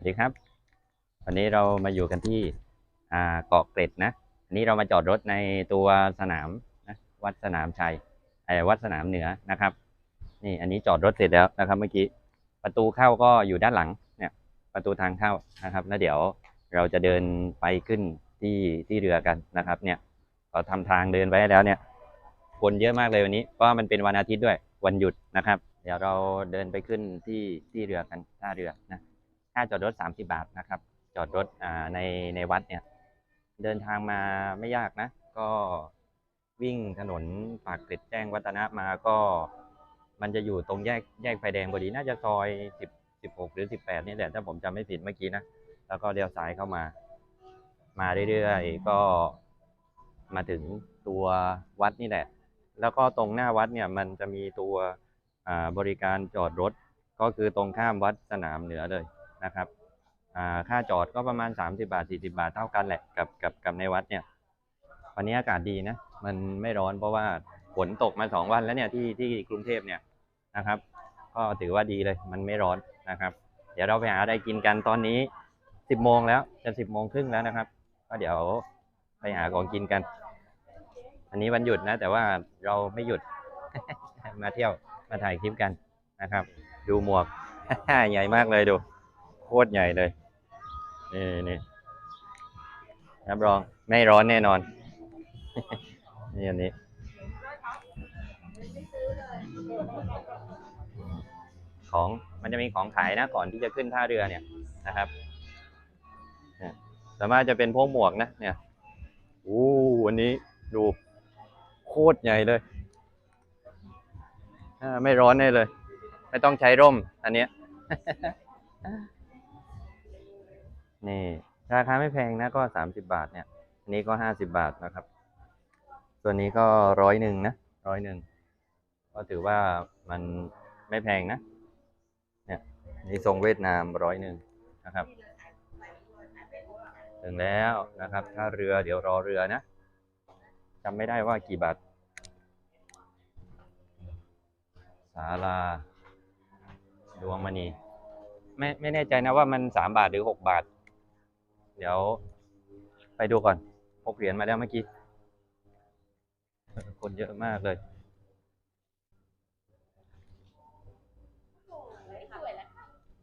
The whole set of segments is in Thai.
สวัสดีครับ วันนี้เรามาอยู่กันที่เกาะเกร็ดนะอันนี้เรามาจอดรถในตัวสนามนะวัดสนามชัยไอ้วัดสนามเหนือนะครับ นี่อันนี้จอดรถเสร็จแล้วนะครับ เมื่อกี้ประตูเข้าก็อยู่ด้านหลังเนี่ย ประตูทางเข้านะครับ แล้วเดี๋ยวเราจะเดินไปขึ้นที่ที่เรือกันนะครับเนี่ยเราทำทางเดินไว้แล้วเนี่ย คนเยอะมากเลยวันนี้เพราะมันเป็นวันอาทิตย์ด้วยวันหยุดนะครับ เดี๋ยวเราเดินไปขึ้นที่ที่เรือกันท่าเรือนะ ค่าจอดรถ 30 บาทนะครับ จอดรถอ่าในในวัดเนี่ย เดินทางมาไม่ยากนะ ก็วิ่งถนนปากเกร็ดแจ้งวัฒนะมาก็ มันจะอยู่ตรงแยกแยกไฟแดงพอดี น่าจะซอย 10 16 หรือ 18 นี่แหละถ้าผมจำไม่ผิดเมื่อกี้นะ แล้วก็เลี้ยวซ้ายเข้ามา มาเรื่อยๆ ก็มาถึงตัววัดนี่แหละ แล้วก็ตรงหน้าวัดเนี่ยมันจะมีตัวบริการจอดรถ ก็คือตรงข้ามวัดสนามเหนือเลย นะครับค่าจอดก็ประมาณ 30 บาท 40 บาทเท่ากันแหละกับกับกับในวัดเนี่ยวันนี้อากาศดีนะ มันไม่ร้อนเพราะว่าฝนตกมาสองวันแล้วเนี่ยที่ที่กรุงเทพเนี่ยนะครับ ก็ถือว่าดีเลยมันไม่ร้อนนะครับ เดี๋ยวเราไปหาอะไรกินกันตอนนี้ 10โมงแล้วจะ10โมงครึ่งแล้วนะครับ ก็เดี๋ยวไปหาของกินกัน อันนี้วันหยุดนะ แต่ว่าเราไม่หยุดมาเที่ยวมาถ่ายคลิปกันนะครับ ดูหมวกใหญ่มากเลยดู โคตรใหญ่เลย นี่นี่รับรองไม่ร้อนแน่นอน นี่อันนี้ ของมันจะมีของขายนะก่อนที่จะขึ้นท่าเรือเนี่ยนะครับนี่สามารถจะเป็นพวกหมวกนะ เนี่ยอู้วันนี้ดูโคตรใหญ่เลยไม่ร้อนแน่เลย ไม่ต้องใช้ร่ม อันเนี้ย นี่ราคาไม่แพงนะก็สามสิบาทเนี่ย อันนี้ก็ห้าสิบาทนะครับตัวนนี้ก็ร้อยหนึ่งนะร้อยหนึ่งก็ถือว่ามันไม่แพงนะ เนี่ยนี่ทรงเวียดนามร้อยหนึ่งนะครับ ถึงแล้วนะครับ ถ้าเรือเดี๋ยวรอเรือนะจำไม่ได้ว่ากี่บาทศาลาดวงมณีไม่ไม่แน่ใจนะว่ามันสามบาทหรือหกบาท เดี๋ยว ไปดูก่อนพกเหรียญมาแล้วเมื่อกี้ คนเยอะมากเลย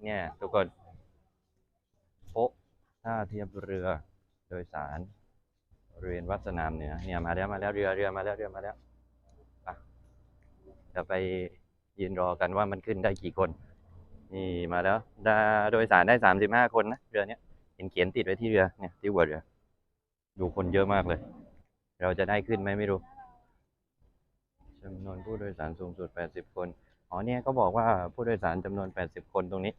เนี่ย ทุกคนโป๊ะท่าเทียบเรือโดยสารบริเวณวัดสนามเหนือเนี่ยมาแล้วมาแล้วเรือเรือมาแล้วเรือมาแล้วอะจะไปยืนรอกันว่ามันขึ้นได้กี่คน นี่มาแล้วได้โดยสารได้สามสิบห้าคนนะเรือเนี้ย เห็นเขียนติดไว้ที่เรือเนี่ยที่หัวเรือดูคนเยอะมากเลย เราจะได้ขึ้นไหมไม่รู้จำนวนผู้โดยสารสูงสุดแปดสิบคน อ๋อเนี่ยก็บอกว่าผู้โดยสารจำนวน 80 คนตรงนี้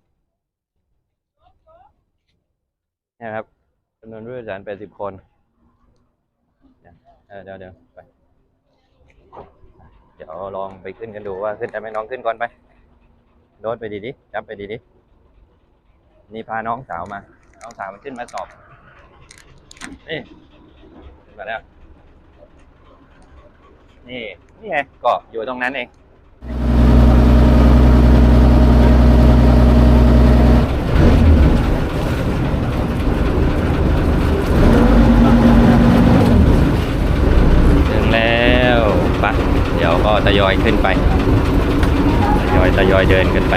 เนี่ยครับจำนวนผู้โดยสาร 80 คนเนี่ยเออเดี๋ยวเดี๋ยวไปเดี๋ยวลองไปขึ้นกันดูว่าขึ้นได้ไหมน้องขึ้นก่อนไปโดดไปดีดิจับไปดีดินี่พาน้องสาวมา น้องสาวมันขึ้นมาสอบนี่ขึ้นมาแล้วนี่นี่ไงเกาะอยู่ตรงนั้นเองถึงแล้วปะเดี๋ยวก็ทยอยขึ้นไปทยอยทยอยเดินขึ้นไป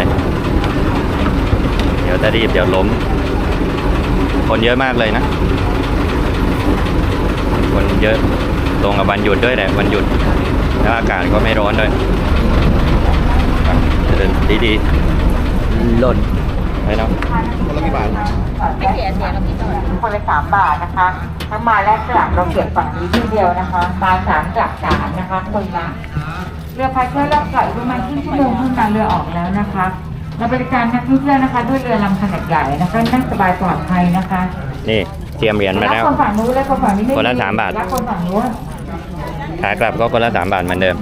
เดี๋ยวจะรีบเดี๋ยวล้ม คนเยอะมากเลยนะ คนเยอะตรงกับวันหยุดด้วยแหละวันหยุดแล้วอากาศก็ไม่ร้อนด้วยอะเดินดีๆหล่นไปเนาะคนละกี่บาทไม่เสียเสียกับพี่ต่อยคนละสามบาทนะคะถ้ามาแรกกลับเราเก็บฝั่งนี้ที่เดียวนะคะมาสามกลับสามนะคะคนละเรือพายเพื่อรอบเกาะอีกประมาณครึ่งชั่วโมงเท่านั้นเรือออกแล้วนะคะ เราบริการนักท่องเที่ยวนะคะ ด้วยเรือลำขนาดใหญ่นะคะนั่งสบายปลอดภัยนะคะนี่เตรียมเหรียญมาแล้วบคนฝั่งนู้นและคนฝั่งนี้ไม่คนละสามบาท และคนฝั่งนู้นขากลับก็คนละสามบาทเหมือนเดิม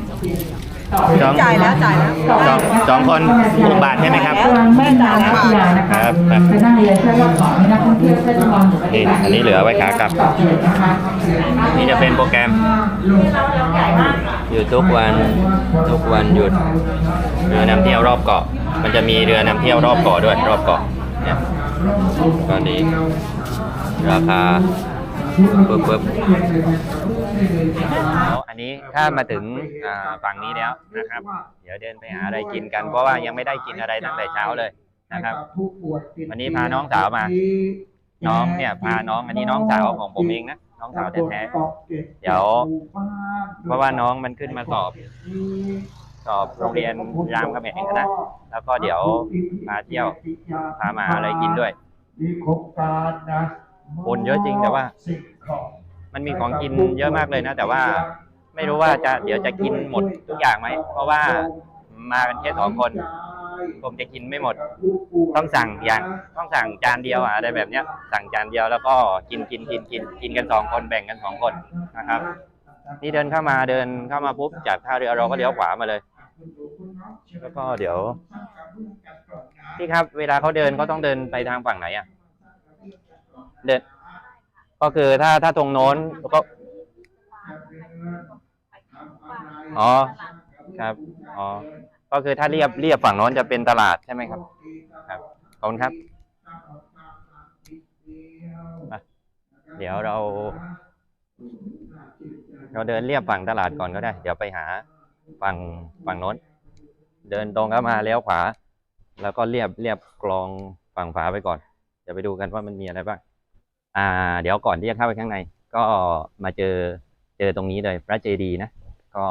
สอง จ่ายแล้วจ่ายแล้ว สองสองคนหกบาทใช่ไหมครับแม่น้ำพัทยานะคะครับไปนั่งเรือเชื่อว่าเกาะนี้นักท่องเที่ยวก็จะมองอยู่นี่อันนี้เหลือไว้ขากลับเกาะเกร็ดนะคะนี่จะเป็นโปรแกรมอยู่ทุกวันทุกวันหยุดเรือนำเที่ยวรอบเกาะ มันจะมีเรือนำเที่ยวรอบเกาะด้วยรอบเกาะเนี่ยตอนนี้ราคาปึ๊บปึ๊บแล้วอันนี้ถ้ามาถึงฝั่งนี้แล้วนะครับ เดี๋ยวเดินไปหาอะไรกินกันเพราะว่ายังไม่ได้กินอะไรตั้งแต่เช้าเลยนะครับ วันนี้พาน้องสาวมา น้องเนี่ยพาน้องอันนี้น้องสาวของผมเองนะน้องสาวแท้ๆเดี๋ยวเพราะว่าน้องมันขึ้นมาสอบ สอบโรงเรียนรามคำแหงนะ แล้วก็เดี๋ยวพาเที่ยวพามาหาอะไรกินด้วยมีโครงการนะคนเยอะจริงแต่ว่าสิ่งของมันมีของกินเยอะมากเลยนะ แต่ว่าไม่รู้ว่าจะเดี๋ยวจะกินหมดทุกอย่างไหม เพราะว่ามากันแค่สองคนผมจะกินไม่หมด ต้องสั่งอย่างต้องสั่งจานเดียวอะอะไรแบบเนี้ย สั่งจานเดียวแล้วก็กินกินกินกินกินกันสองคนแบ่งกันสองคนนะครับ นี่เดินเข้ามาเดินเข้ามาปุ๊บจากท่าเรือเราก็เลี้ยวขวามาเลย แล้วก็เดี๋ยวพี่ครับ เวลาเขาเดินเขาต้องเดินไปทางฝั่งไหนอะ เดิน ก็คือถ้าถ้าตรงโน้นก็อ๋อครับอ๋อก็คือถ้าเรียบเรียบฝั่งโน้นจะเป็นตลาดใช่ไหมครับ ครับขอบคุณครับมาเดี๋ยวเรา เราเดินเรียบฝั่งตลาดก่อนก็ได้ เดี๋ยวไปหา ฝั่งฝั่งโน้น เดินตรงเข้ามาเลี้ยวขวา แล้วก็เรียบเรียบกลองฝั่งฝาไปก่อนเดี๋ยวไปดูกันว่ามันมีอะไรบ้างอ่า เดี๋ยวก่อนที่จะเข้าไปข้างใน ก็มาเจอเจอตรงนี้เลยพระเจดีย์นะ ก็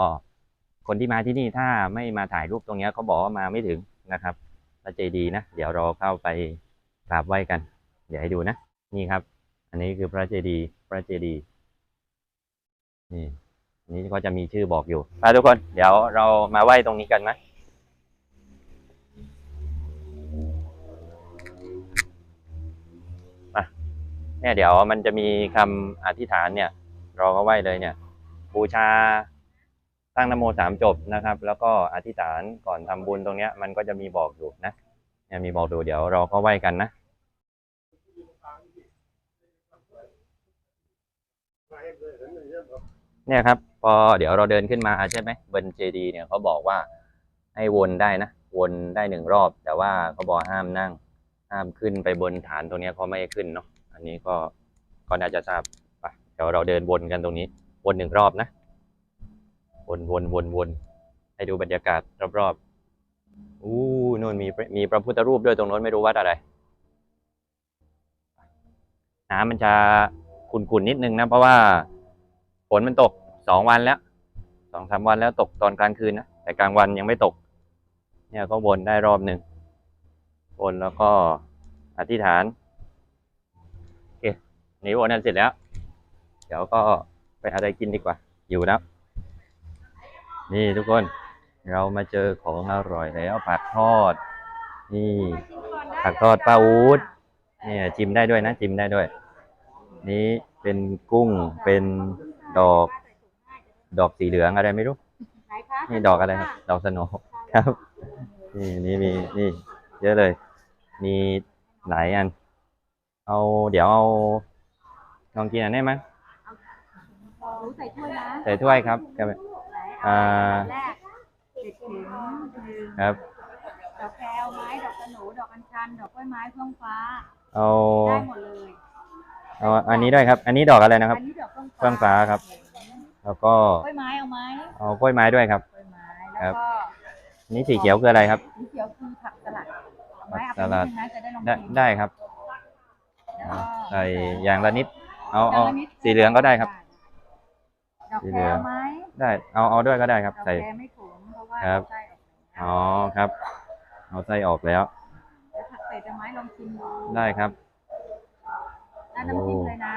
คนที่มาที่นี่ถ้าไม่มาถ่ายรูปตรงนี้เขาบอกว่ามาไม่ถึงนะครับพระเจดีย์นะ เดี๋ยวเราเข้าไปกราบไหว้กัน เดี๋ยวให้ดูนะ นี่ครับ อันนี้คือพระเจดีย์พระเจดีย์นี่ นี้ก็จะมีชื่อบอกอยู่ไปทุกคน เดี๋ยวเรามาไหว้ตรงนี้กันไหมมาเนี่ยเดี๋ยวมันจะมีคำอธิษฐานเนี่ย เราก็ไหว้เลยเนี่ย บูชาตั้งนโมสามจบนะครับ แล้วก็อธิษฐานก่อนทำบุญตรงเนี้ย มันก็จะมีบอกอยู่นะเนี่ยมีบอกดูเดี๋ยวเราก็ไหว้กันนะ เนี่ยครับ พอเดี๋ยวเราเดินขึ้นมาใช่ไหมบนเจดีเนี่ยเขาบอกว่าให้วนได้นะ วนได้หนึ่งรอบ แต่ว่าเขาบอกห้ามนั่ง ห้ามขึ้นไปบนฐานตรงนี้เขาไม่ให้ขึ้นเนาะอันนี้ก็ก็น่าจะทราบไปเดี๋ยวเราเดินวนกันตรงนี้ วนหนึ่งรอบนะ วนวนวนวนให้ดูบรรยากาศรอบๆอู้นู่นมีมีพระพุทธรูปด้วยตรงโน้นไม่รู้วัดอะไรน้ำมันจะขุ่นๆนิดนึงนะเพราะว่า ฝนมันตกสองวันแล้วสองสามวันแล้วตกตอนกลางคืนนะแต่กลางวันยังไม่ตก เนี่ยก็วนได้รอบหนึ่งวนแล้วก็อธิษฐานโอเคนี่วนนั้นเสร็จแล้ว เดี๋ยวก็ไปหาอะไรกินดีกว่า อยู่แล้วนี่ทุกคนเรามาเจอของอร่อยแล้วผักทอด นี่ผักทอดป้าอูดเนี่ยจิมได้ด้วยนะจิมได้ด้วย นี้เป็นกุ้งเป็น ดอก ดอกสีเหลืองอะไรไม่รู้ ไหนคะนี่ดอกอะไรครับ ดอกสโนว์ครับ นี่นี่มีนี่ เยอะเลย มีหลายอัน เอาเดี๋ยวเอาลองกินอันนี้ไหมหนูใส่ถ้วยนะ ใส่ถ้วยครับครับอ่าแรกเจ็ดเข็มหนึ่งครับ ดอกแพรวไม้ ดอกกระหนู ดอกอัญชัน ดอกกล้วยไม้เฟื่องฟ้า เอาได้หมดเลย เอาอันนี้ด้วยครับ อันนี้ดอกอะไรนะครับ อันนี้ดอกเฟื่องเฟื่องฟ้าครับ แล้วก็กล้วยไม้เอาไหมเอากล้วยไม้ด้วยครับ กล้วยไม้ ครัแล้วบ ก็อันนี้สีเขียวคืออะไรครับ สีเขียวคือผักสลัดเอาไหมผัเอากไปสลัดนิดนึงนะจะได้ลองได้ชิมได้ครับแล้วอ่าก็ใส่อย่างละนิด เอาเอาย่งละนิดสีเหลืองก็ได้ครับ ดอกสีแพเหลืรองวไหมได้เอาเอาด้วยก็ได้ครับ ดอกใส่แพรไม่ขมเพราะว่าครับ ไส้ออกแล้วอ๋อครับ เอาไส้ออกแล้ว แล้วผักใส่จะไม้ลองชิมดูได้ครับ ด้านน้ำจิ้มเลยนะ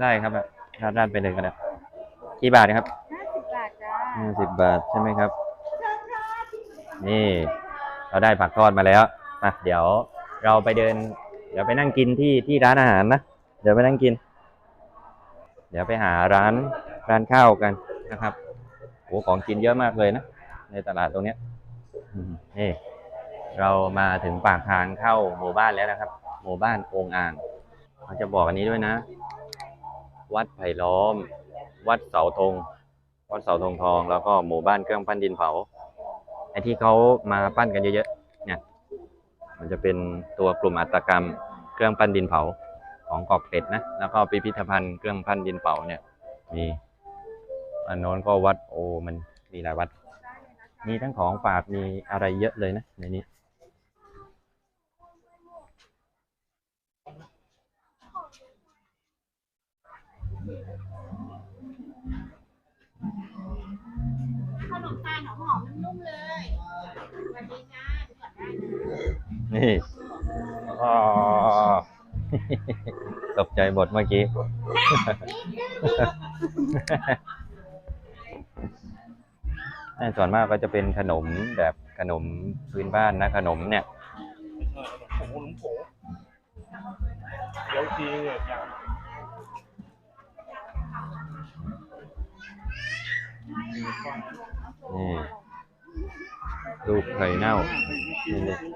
ได้ครับราดราดไปเลยก็ได้กี่บาทครับห้าสิบบาทจ้าห้าสิบบาทใช่ไหมครับ นี่ เราได้ผักทอดมาแล้วมาเดี๋ยวเราไปเดิน เดี๋ยวไปนั่งกินที่ที่ร้านอาหารนะ เดี๋ยวไปนั่งกิน เดี๋ยวไปหาร้านร้านข้าวกันนะครับโอ้ของกินเยอะมากเลยนะ ในตลาดตรงเนี้ยอืมนี่เรามาถึงปากทางเข้าหมู่บ้านแล้วนะครับ หมู่บ้านโองอ่าง เขาจะบอกอันนี้ด้วยนะ วัดไผ่ล้อม วัดเสาธง วัดเสาธงทอง แล้วก็หมู่บ้านเครื่องปั้นดินเผาไอ้ที่เขามาปั้นกันเยอะๆเนี่ย มันจะเป็นตัวกลุ่มอัตกรรมเครื่องปั้นดินเผาของเกาะเกร็ดนะ แล้วก็พิพิธภัณฑ์เครื่องปั้นดินเผาเนี่ย มีอันโน้นก็วัดโอมันมีหลายวัด มีทั้งของฝากมีอะไรเยอะเลยนะในนี้ นี่อ๋อตกใจหมดเมื่อกี้นั่นส่วนมากก็จะเป็นขนมแบบขนมพื้นบ้านนะ ขนมเนี่ยโอ้โหลุมโผเดี๋ยวทีเนี่ยอย่างนี่ลูกไข่เน่านี่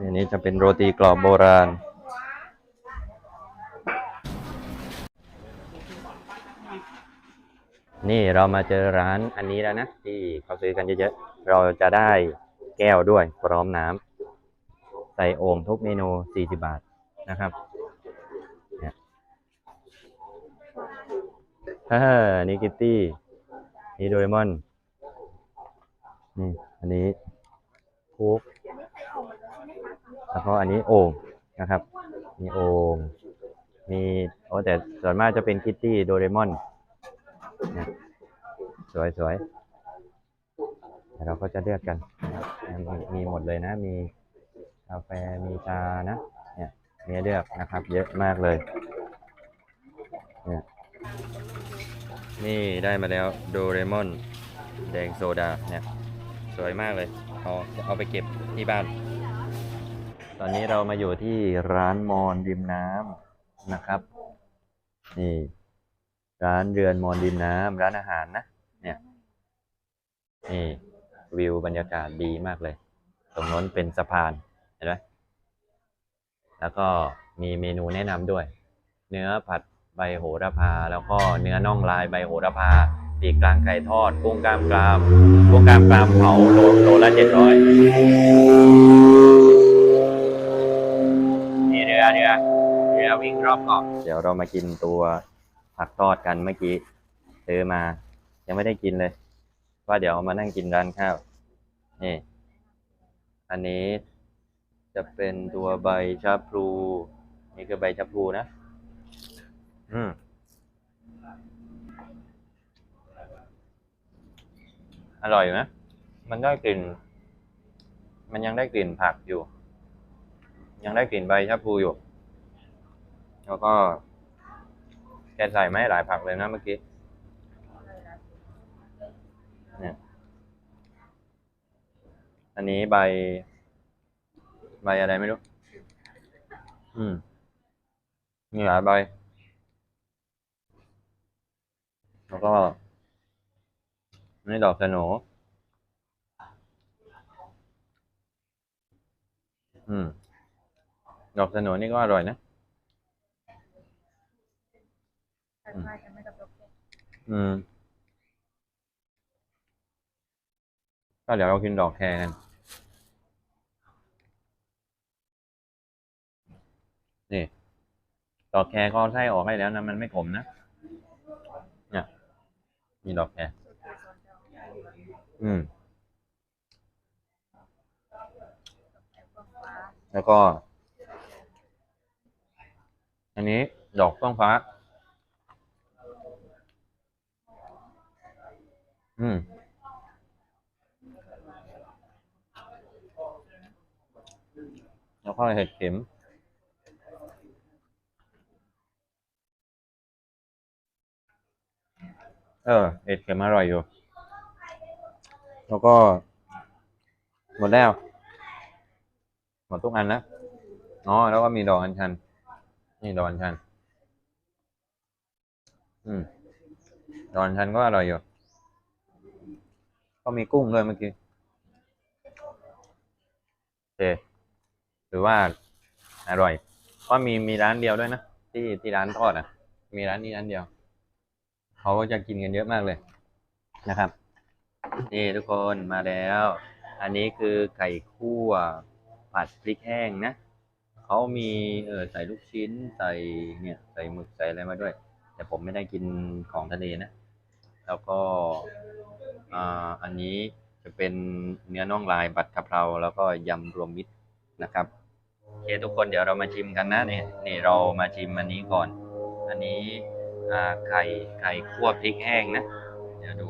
นี่อันนี้จะเป็นโรตีกรอบโบราณ นี่เรามาเจอร้านอันนี้แล้วนะ ที่เขาซื้อกันเยอะๆ เราจะได้แก้วด้วยพร้อมน้ำใส่โอ่งทุกเมนู 40 บาทนะครับเนี่ยฮ่านี่กิตตี้ นี่โดเรมอน นี่ อันนี้ค้ก แล้วก็อันนี้โอ่งนะครับ มีโอ่งมีโอ้แต่ส่วนมากจะเป็นคิตตี้โดเรมอนเนี่ยสวยสวยเดี๋ยวเราก็จะเลือกกันนะมีมีหมดเลยนะ มีกาแฟมีชานะ เนี่ยมีเลือกนะครับ เยอะมากเลย เนี่ยนี่ได้มาแล้วโดเรมอน แดงโซดาเนี่ย สวยมากเลย เอาจะเอาไปเก็บที่บ้าน ตอนนี้เรามาอยู่ที่ร้านมอนริมน้ำนะครับ นี่ ร้านเรือนมอนริมน้ำร้านอาหารนะ เนี่ย นี่ วิวบรรยากาศดีมากเลย ตรงโน้นเป็นสะพาน เห็นไหมแล้วก็มีเมนูแนะนำด้วย เนื้อผัดใบโหระพา แล้วก็เนื้อน่องลายใบโหระพาปีกกลางไก่ทอด กุ้งกล้ามกราม กุ้งกล้ามกรามเผาโลโลละเจ็ดร้อย เรือเรือวิ่งรอบเกาะเดี๋ยวเรามากินตัวผักทอดกันเมื่อกี้ซื้อมา ยังไม่ได้กินเลย ว่าเดี๋ยวมานั่งกินร้านข้าวนี่อันนี้จะเป็นตัวใบชะพลูนี่คือใบชะพลูนะ อืมอร่อยไหมมันได้กลิ่น มันยังได้กลิ่นผักอยู่ ยังได้กลิ่นใบชะพลูอยู่ แล้วก็ แกใส่ไม่หลายผักเลยนะเมื่อกี้เนี่ยอันนี้ใบ ใบอะไรไม่รู้ อืม มีหลายใบ แล้วก็นี่ดอกสโหนอืม ดอกสโหนนี่ก็อร่อยนะอืมก็เดี๋ยวเรากินดอกแครกันนี่ดอกแครก็เอาไส้ออกให้แล้วนะมันไม่ขมนะเนี่ยมีดอกแครอืม แล้วก็ อันนี้ดอกเฟื่องฟ้า อืม แล้วก็เห็ดเข็ม เออ เห็ดเข็มอร่อยอยู่ แล้วก็ หมดแล้ว หมดทุกอันแล้ว อ๋อ แล้วก็มีดอกอัญชัน นี่ดอกอัญชัน อืม ดอกอัญชันก็อร่อยอยู่ ก็มีกุ้งด้วยเมื่อกี้โอเคหรือว่าอร่อย เพราะมีมีร้านเดียวด้วยนะ ที่ที่ร้านทอดอะ มีร้านนี้ร้านเดียว เขาก็จะกินกันเยอะมากเลยนะครับ นี่ทุกคนมาแล้ว อันนี้คือไก่คั่วผัดพริกแห้งนะ เขามีเออใส่ลูกชิ้นใส่เนี่ยใส่หมึกใส่อะไรมาด้วย แต่ผมไม่ได้กินของทะเลนะ แล้วก็อ่าอันนี้จะเป็นเนื้อน่องลายบัดกะเพราแล้วก็ยำรวมมิตรนะครับโอเคทุกคนเดี๋ยวเรามาชิมกันนะนี่นี่เรามาชิมอันนี้ก่อน อันนี้อ่าไข่ไข่คั่วพริกแห้งนะ เดี๋ยวดู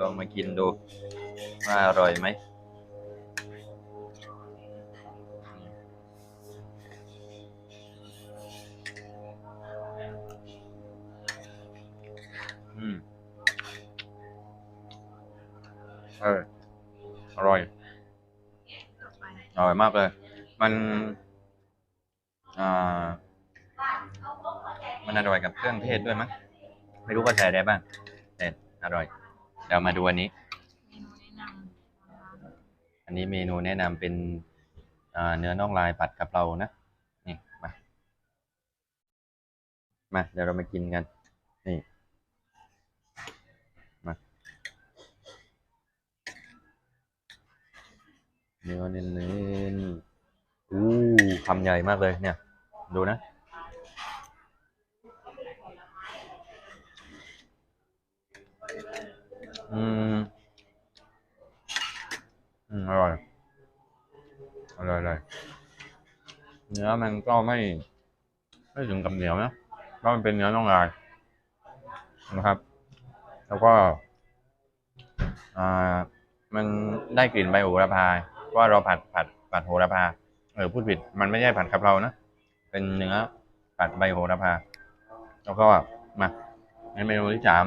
ลองมากินดูว่าอร่อยไหมอืมเอออร่อย อร่อยมากเลย มัน อ่า มันอร่อยกับเครื่องเทศด้วยมั้ง ไม่รู้ว่าใส่อะไรบ้างแต่อร่อย เดี๋ยวมาดูอันนี้ อันนี้เมนูแนะนำเป็นอ่าเนื้อน่องลายผัดกะเพรานะ นี่มา มา เดี๋ยวเรามากินกัน นี่ มา เนื้อเน้นๆอู้คำใหญ่มากเลยเนี่ย ดูนะ อืม อืมอร่อย อร่อยเลยเนื้อมันก็ไม่ ไม่ถึงกับเหนียวนะเพราะมันเป็นเนื้อน่องลายนะครับ แล้วก็ อ่า มันได้กลิ่นใบโหระพาเพราะว่าเราผัดผัดผัดโหระพา เออพูดผิด มันไม่ใช่ผัดกะเพรานะ เป็นเนื้อผัดใบโหระพา แล้วก็มาในเมนูที่สาม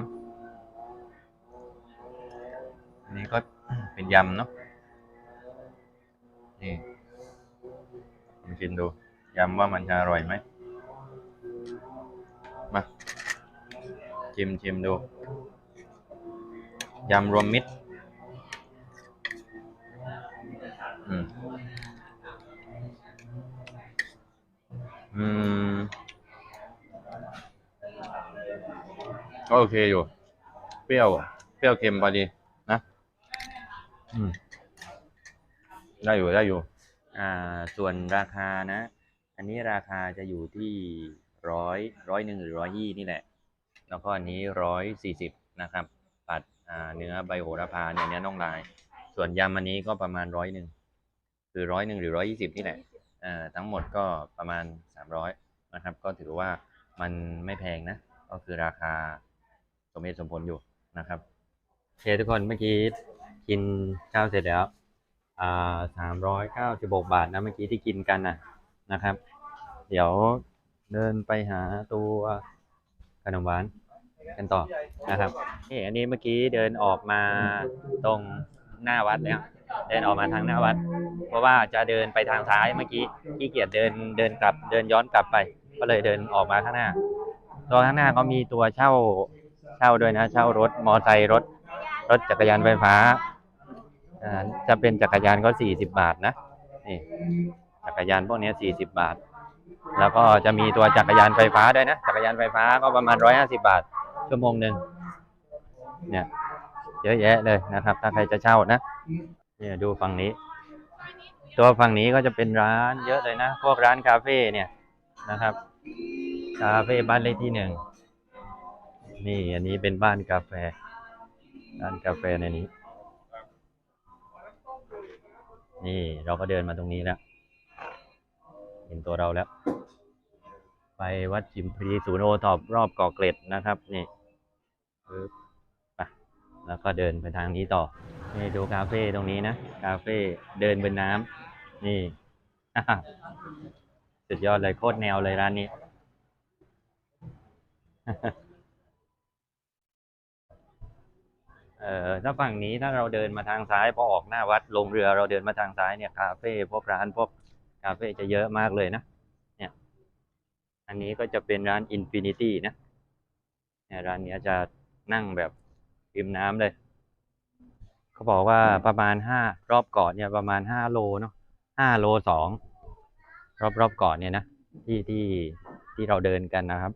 อันนี้ก็เป็นยำเนาะ นี่ลองกินดู ยำว่ามันจะอร่อยไหม มาชิมชิมดู ยำรวมมิตรอืม อืม ก็โอเคอยู่ เปรี้ยว เปรี้ยวเค็มพอดี อืมได้อยู่ได้อยู่ อ่า ส่วนราคานะ อันนี้ราคาจะอยู่ที่ร้อยร้อยหนึ่งหรือร้อยยี่นี่แหละ แล้วก็อันนี้ร้อยสี่สิบนะครับ ปัดอ่าเนื้อใบโหระพาเนี่ยเนื้อน่องลาย ส่วนยำอันนี้ก็ประมาณร้อยหนึ่งคือร้อยหนึ่งหรือร้อยยี่สิบนี่แหละอ่อทั้งหมดก็ประมาณสามร้อยนะครับ ก็ถือว่ามันไม่แพงนะ ก็คือราคาสมเหตุสมผลอยู่นะครับโอเคทุกคนเมื่อกี้ กินข้าวเสร็จแล้วอ่าสามร้อยเก้าสิบหกบาทนะเมื่อกี้ที่กินกันนะนะครับ เดี๋ยวเดินไปหาตัวขนมหวานกันต่อนะครับนี่อันนี้เมื่อกี้เดินออกมาตรงหน้าวัดแล้วเดินออกมาทางหน้าวัด เพราะว่าจะเดินไปทางซ้ายเมื่อกี้ขี้เกียจเดินเดินกลับเดินย้อนกลับไป ก็เลยเดินออกมาข้างหน้าตัวข้างหน้าก็มีตัวเช่าเช่าด้วยนะ เช่ารถมอไซค์รถ รถจักรยานไฟฟ้า อ่าจะเป็นจักรยานก็สี่สิบบาทนะนี่จักรยานพวกนี้สี่สิบบาท แล้วก็จะมีตัวจักรยานไฟฟ้าด้วยนะจักรยานไฟฟ้าก็ประมาณร้อยห้าสิบาท ชั่วโมงหนึ่งเนี่ยเยอะแยะเลยนะครับ ถ้าใครจะเช่านะเนี่ยดูฝั่งนี้ ตัวฝั่งนี้ก็จะเป็นร้านเยอะเลยนะ พวกร้านคาเฟ่เนี่ยนะครับ คาเฟ่บ้านเลขที่หนึ่งนี่อันนี้เป็นบ้านกาแฟร้านกาแฟในนี้ นี่เราก็เดินมาตรงนี้แล้ว เห็นตัวเราแล้ว ไปวัดจิมพรีศูนย์โอทอปรอบเกาะเกร็ดนะครับ นี่ปึ๊บไปแล้วก็เดินไปทางนี้ต่อ นี่ดูคาเฟ่ตรงนี้นะ คาเฟ่เดินบนน้ำนี่สุดยอดเลยโคตรแนวเลยร้านนี้ ถ้าฝั่งนี้ถ้าเราเดินมาทางซ้ายพอออกหน้าวัดลงเรือเราเดินมาทางซ้ายเนี่ยคาเฟ่พวกร้านพวกคาเฟ่จะเยอะมากเลยนะเนี่ยอันนี้ก็จะเป็นร้านอินฟินิตี้นะเนี่ยร้านเนี้ยจะนั่งแบบริมน้ำเลยเขาบอกว่าประมาณห้ารอบเกาะเนี่ยประมาณห้าโลเนาะห้าโลสองรอบรอบๆเกาะเนี่ยนะที่ที่ที่เราเดินกันนะครับ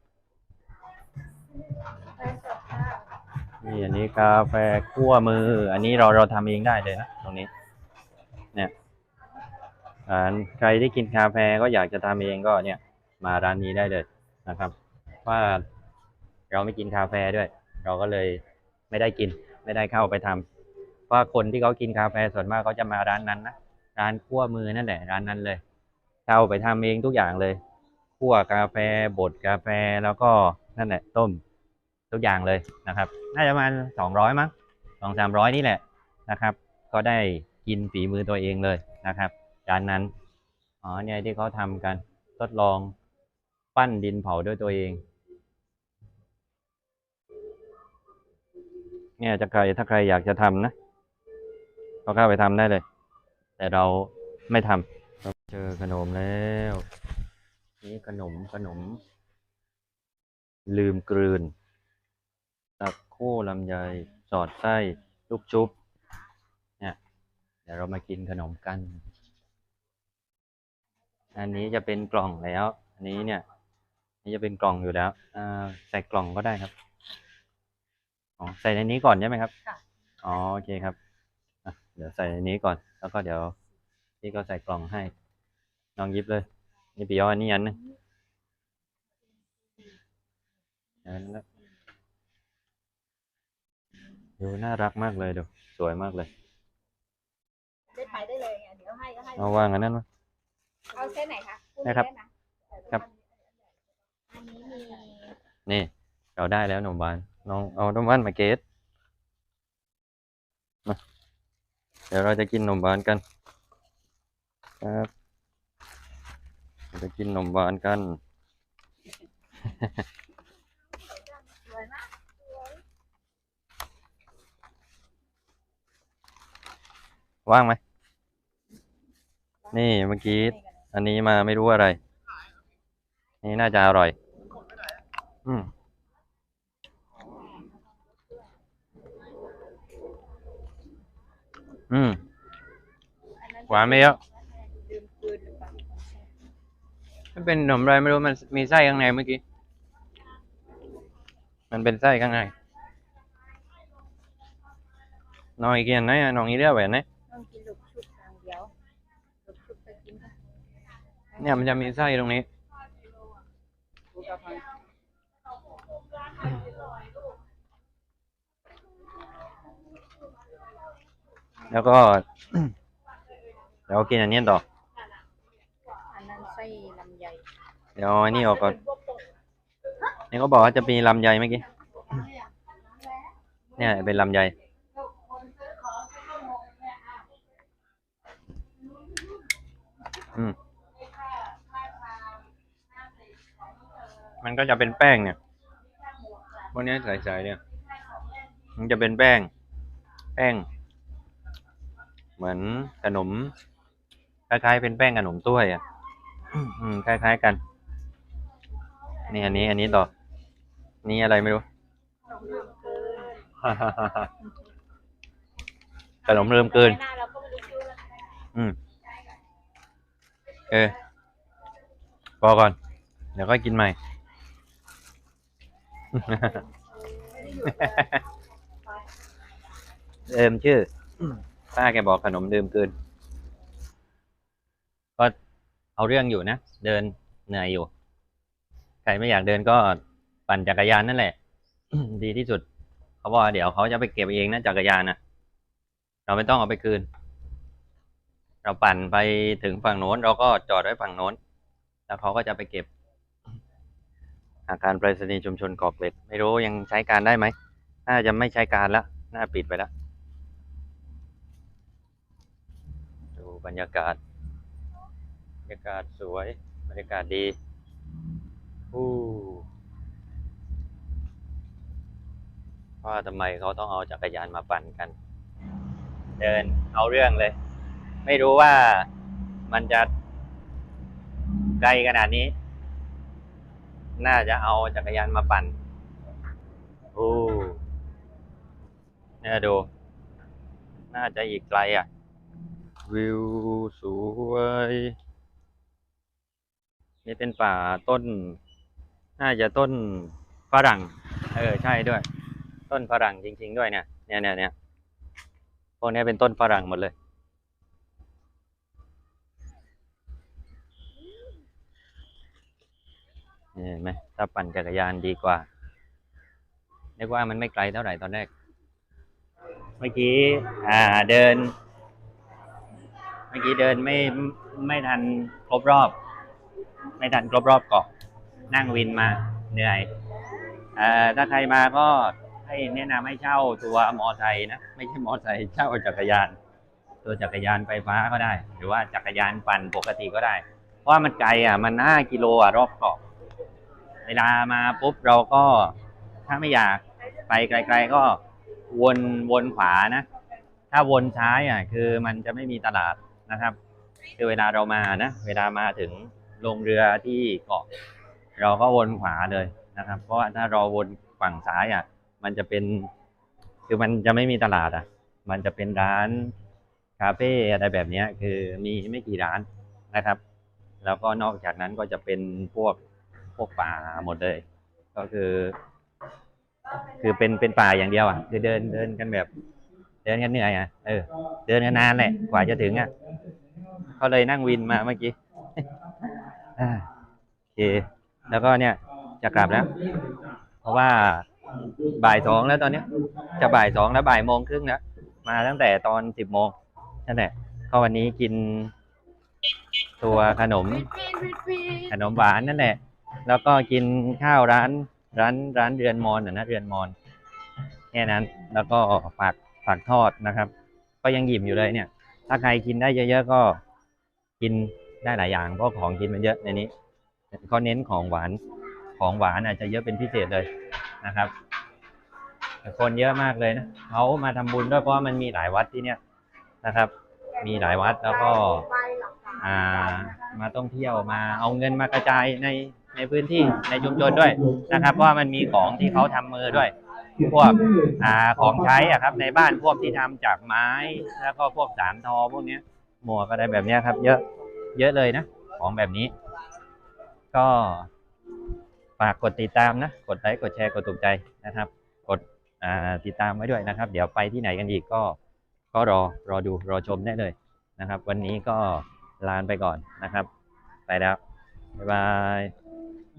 นี่อันนี้กาแฟคั่วมือ อันนี้เราเราทำเองได้เลยนะตรงนี้ เนี่ยใครที่กินกาแฟก็อยากจะทำเองก็เนี่ย มาร้านนี้ได้เลยนะครับ ว่าเราไม่กินกาแฟด้วย เราก็เลยไม่ได้กิน ไม่ได้เข้าไปทำเพราะคนที่เขากินกาแฟส่วนมากเขาจะมาร้านนั้นนะร้านคั่วมือนั่นแหละ ร้านนั้นเลยเข้าไปทำเองทุกอย่างเลยคั่วกาแฟบดกาแฟแล้วก็นั่นแหละต้ม ทุกอย่างเลยนะครับ น่าจะประมาณสองร้อยมั้งสองสามร้อยนี่แหละนะครับ ก็ได้กินฝีมือตัวเองเลยนะครับร้านนั้นอ๋อเนี่ยที่เขาทำกันทดลองปั้นดินเผาด้วยตัวเอง เนี่ยจะใครถ้าใครอยากจะทำนะก็เข้าไปทำได้เลย แต่เราไม่ทำเราเจอขนมแล้วนี่ขนมขนม ลืมกลืน ค้ลำไยสอดไส้ลูกชุบเนี่ยเดี๋ยวเรามากินขนมกัน อันนี้จะเป็นกล่องแล้ว อันนี้เนี่ยนี่จะเป็นกล่องอยู่แล้วอ่าใส่กล่องก็ได้ครับอ๋อใส่ในนี้ก่อนใช่ไหมครับค่ะอ๋อโอเคครับอะเดี๋ยวใส่ในนี้ก่อน แล้วก็เดี๋ยวพี่ก็ใส่กล่องให้น้องหยิบเลย นี่ปียออันนี้อันหนึงอันนั้นละ ดูน่ารักมากเลยดูสวยมากเลย ได้ไปได้เลยไงเดี๋ยวให้ก็ให้เอาวางอันนั้นมา เอาเส้นไหนคะกุ้งได้ครับเส้นนะครับ อันนี้มีนี่เราได้แล้วขนมหวานน้องเอาขนมหวานมาเกตมาเดี๋ยวเราจะกินขนมหวานกันครับเราจะกินขนมหวานกัน สวยมาก ว่างไหม นี่เมื่อกี้ อันนี้มาไม่รู้อะไร นี่น่าจะอร่อย อืมอืม หวานไหมเยอะมันเป็นขนมอะไรไม่รู้มันมีไส้ข้างในเมื่อกี้ มันเป็นไส้ข้างในน้องอีกอย่างไหนะน้องอีเรียกแบบไหนต้องกินลูกชุบอย่างเดียวลูกชุบไปกินค่ะ เนี่ยมันจะมีไส้ตรงนี้ แล้วก็เดี๋ยวกินอันนี้ต่อ อันนั้นไส้ลำไยเดี๋ยวเอาอันนี้ออกก่อน นี่เขาบอกว่าจะมีลำไยเมื่อกี้ เนี่ยเป็นลำไยอืม มันก็จะเป็นแป้งเนี่ยพวกนี้ใสๆเนี่ย มันจะเป็นแป้ง แป้ง เหมือนขนมคล้ายๆเป็นแป้งขนมถ้วยอะอืมคล้ายๆกัน นี่อันนี้ อันนี้ต่อ นี่อะไรไม่รู้ขนมเริ่มเกินหน้าเราก็ไม่รู้ชื่อแล้วอืม เออพอก่อน เดี๋ยวก็กินใหม่ เดิมชื่อป้าแกบอกขนมเดิมเกินก็เอาเรื่องอยู่นะ เดินเหนื่อยอยู่ ใครไม่อยากเดินก็ปั่นจักรยานนั่นแหละ ดีที่สุด เขาบอกว่าเดี๋ยวเขาจะไปเก็บเองนะจักรยานนะเราไม่ต้องเอาไปคืน เราปั่นไปถึงฝั่งโน้น เราก็จอดไว้ฝั่งโน้น แล้วเขาก็จะไปเก็บ อาคารไปรษณีย์ชุมชนเกาะเกร็ดไม่รู้ยังใช้การได้ไหม น่าจะไม่ใช้การแล้วน่าปิดไปแล้วดูบรรยากาศ บรรยากาศสวย บรรยากาศดีอู้ว่าทำไมเขาต้องเอาจักรยานมาปั่นกัน เดินเอาเรื่องเลย ไม่รู้ว่ามันจะไกลขนาดนี้ น่าจะเอาจักรยานมาปั่นโอ้เนี่ยดู น่าจะอีกไกลอะ วิวสวย นี่เป็นป่าต้น น่าจะต้นฝรั่ง เออ ใช่ด้วย ต้นฝรั่งจริง ๆ ด้วยเนี่ย เนี่ยเนี่ยเนี่ยพวกนี้เป็นต้นฝรั่งหมดเลย เห็นไหมถ้าปั่นจักรยานดีกว่านึกว่ามันไม่ไกลเท่าไหร่ตอนแรก เมื่อกี้ อ่า เดิน เมื่อกี้เดินไม่ไม่ทันครบรอบ ไม่ทันครบรอบเกาะนั่งวินมาเหนื่อยอ่อถ้าใครมาก็ให้แนะนำให้เช่าตัวมอไซค์นะ ไม่ใช่มอไซค์เช่าจักรยาน ตัวจักรยานไฟฟ้าก็ได้ หรือว่าจักรยานปั่นปกติก็ได้ เพราะมันไกลอะ มันห้ากิโลอะรอบเกาะ เวลามาปุ๊บเราก็ถ้าไม่อยากไปไกล ๆ ก็วนวนขวานะ ถ้าวนซ้ายอะคือมันจะไม่มีตลาดนะครับ คือเวลาเรามานะ เวลามาถึงลงเรือที่เกาะ เราก็วนขวาเลยนะครับ เพราะว่าถ้าเราวนฝั่งซ้ายอะมันจะเป็น คือมันจะไม่มีตลาดอะ มันจะเป็นร้านคาเฟ่อะไรแบบนี้คือมีไม่กี่ร้านนะครับ แล้วก็นอกจากนั้นก็จะเป็นพวก วกป่าหมดเลย ก็คือ คือเป็นเป็นป่าอย่างเดียวอะคือเดินเดินกันแบบ เดินกันเหนื่อยอะเออเดินกันนานแหละกว่าจะถึงอะเขาเลยนั่งวินมาเมื่อกี้อ่าโอเค แล้วก็เนี่ยจะกลับแล้ว เพราะว่าบ่ายสองแล้วตอนเนี้ย จะบ่ายสองแล้วบ่ายโมงครึ่งแล้วมาตั้งแต่ตอนสิบโมงนั่นแหละก็วันนี้กินตัวขนม ขนมหวานนั่นแหละ แล้วก็กินข้าวร้านร้านร้านเรือนมอนนะนะเรือนมอนแค่นั้นแล้วก็ฝากฝากทอดนะครับ ก็ยังหยิบอยู่เลยเนี่ย ถ้าใครกินได้เยอะๆก็กินได้หลายอย่างเพราะของกินมันเยอะในนี้เขาเน้นของหวานของหวานอาจจะเยอะเป็นพิเศษเลยนะครับคนเยอะมากเลยนะเขามาทำบุญด้วยเพราะมันมีหลายวัดที่เนี่ยนะครับ มีหลายวัดแล้วก็อ่ามาท่องเที่ยวมาเอาเงินมากระจายใน ในพื้นที่ในชุมชนด้วยนะครับเพราะว่ามันมีของที่เขาทำมือด้วย พวกอ่าของใช้อะครับ ในบ้านพวกที่ทำจากไม้ แล้วก็พวกสามทอพวกเนี้ยหมวกอะไรแบบเนี้ยครับ เยอะเยอะเลยนะ ของแบบนี้ ก็ฝากกดติดตามนะ กดไลค์กดแชร์กดถูกใจนะครับ กดอ่าติดตามไว้ด้วยนะครับ เดี๋ยวไปที่ไหนกันอีกก็ก็รอรอดูรอชมได้เลยนะครับ วันนี้ก็ลาไปก่อนนะครับ ไปแล้ว บ๊ายบาย